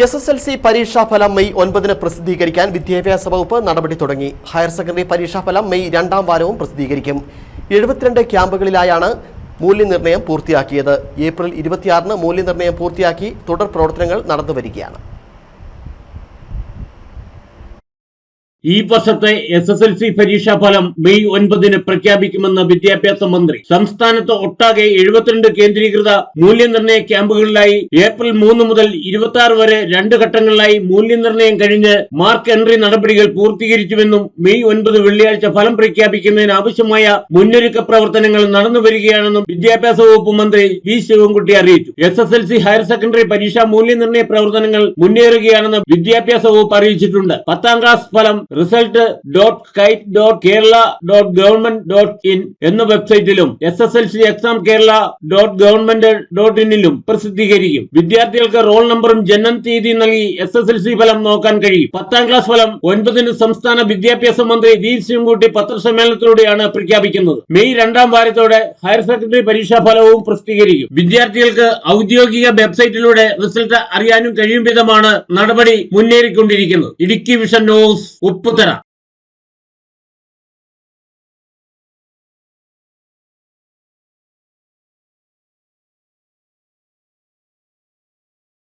S S L C പരീക്ഷാഫലം May ഒൻപതിന് പ്രസിദ്ധീകരിക്കാൻ വിദ്യാഭ്യാസ വകുപ്പ് നടപടി തുടങ്ങി. ഹയർ സെക്കൻഡറി പരീക്ഷാഫലം മെയ് രണ്ടാം വാരവും പ്രസിദ്ധീകരിക്കും. എഴുപത്തിരണ്ട് ക്യാമ്പുകളിലായാണ് മൂല്യനിർണയം പൂർത്തിയാക്കിയത്. ഏപ്രിൽ ഇരുപത്തിയാറിന് മൂല്യനിർണയം പൂർത്തിയാക്കി തുടർ പ്രവർത്തനങ്ങൾ നടന്നുവരികയാണ്. ഈ വർഷത്തെ എസ് എസ് എൽ സി പരീക്ഷാ ഫലം മെയ് ഒൻപതിന് പ്രഖ്യാപിക്കുമെന്ന് വിദ്യാഭ്യാസ മന്ത്രി. സംസ്ഥാനത്ത് ഒട്ടാകെ എഴുപത്തിരണ്ട് കേന്ദ്രീകൃത മൂല്യനിർണയ ക്യാമ്പുകളിലായി ഏപ്രിൽ മൂന്ന് മുതൽ ഇരുപത്തി ആറ് വരെ രണ്ട് ഘട്ടങ്ങളിലായി മൂല്യനിർണയം കഴിഞ്ഞ് മാർക്ക് എൻട്രി നടപടികൾ പൂർത്തീകരിച്ചുവെന്നും മെയ് ഒൻപത് വെള്ളിയാഴ്ച ഫലം പ്രഖ്യാപിക്കുന്നതിന് ആവശ്യമായ മുന്നൊരുക്ക പ്രവർത്തനങ്ങൾ നടന്നു വരികയാണെന്നും വിദ്യാഭ്യാസ വകുപ്പ് മന്ത്രി വി ശിവൻകുട്ടി അറിയിച്ചു. S S L C higher secondary പരീക്ഷാ മൂല്യനിർണയ പ്രവർത്തനങ്ങൾ മുന്നേറുകയാണെന്ന് വിദ്യാഭ്യാസ വകുപ്പ് അറിയിച്ചിട്ടുണ്ട്. പത്താം ക്ലാസ് ഫലം result dot kite dot Kerala dot government dot in എന്ന വെബ്സൈറ്റിലും S S L C exam Kerala dot government dot ഇന്നിലും പ്രസിദ്ധീകരിക്കും. വിദ്യാർത്ഥികൾക്ക് റോൾ നമ്പറും ജനന തീയതി നൽകി എസ് എസ് എൽ സി ഫലം നോക്കാൻ കഴിയും. പത്താം ക്ലാസ് ഫലം ഒൻപതിന് സംസ്ഥാന വിദ്യാഭ്യാസ മന്ത്രി വി സിംഗ്കുട്ടി പത്രസമ്മേളനത്തിലൂടെയാണ് പ്രഖ്യാപിക്കുന്നത്. മെയ് രണ്ടാം വാരത്തോടെ ഹയർ സെക്കൻഡറി പരീക്ഷാ ഫലവും പ്രസിദ്ധീകരിക്കും. വിദ്യാർത്ഥികൾക്ക് ഔദ്യോഗിക വെബ്സൈറ്റിലൂടെ റിസൾട്ട് അറിയാനും കഴിയും വിധമാണ് നടപടി മുന്നേറിക്കൊണ്ടിരിക്കുന്നത്. Idukki vision news put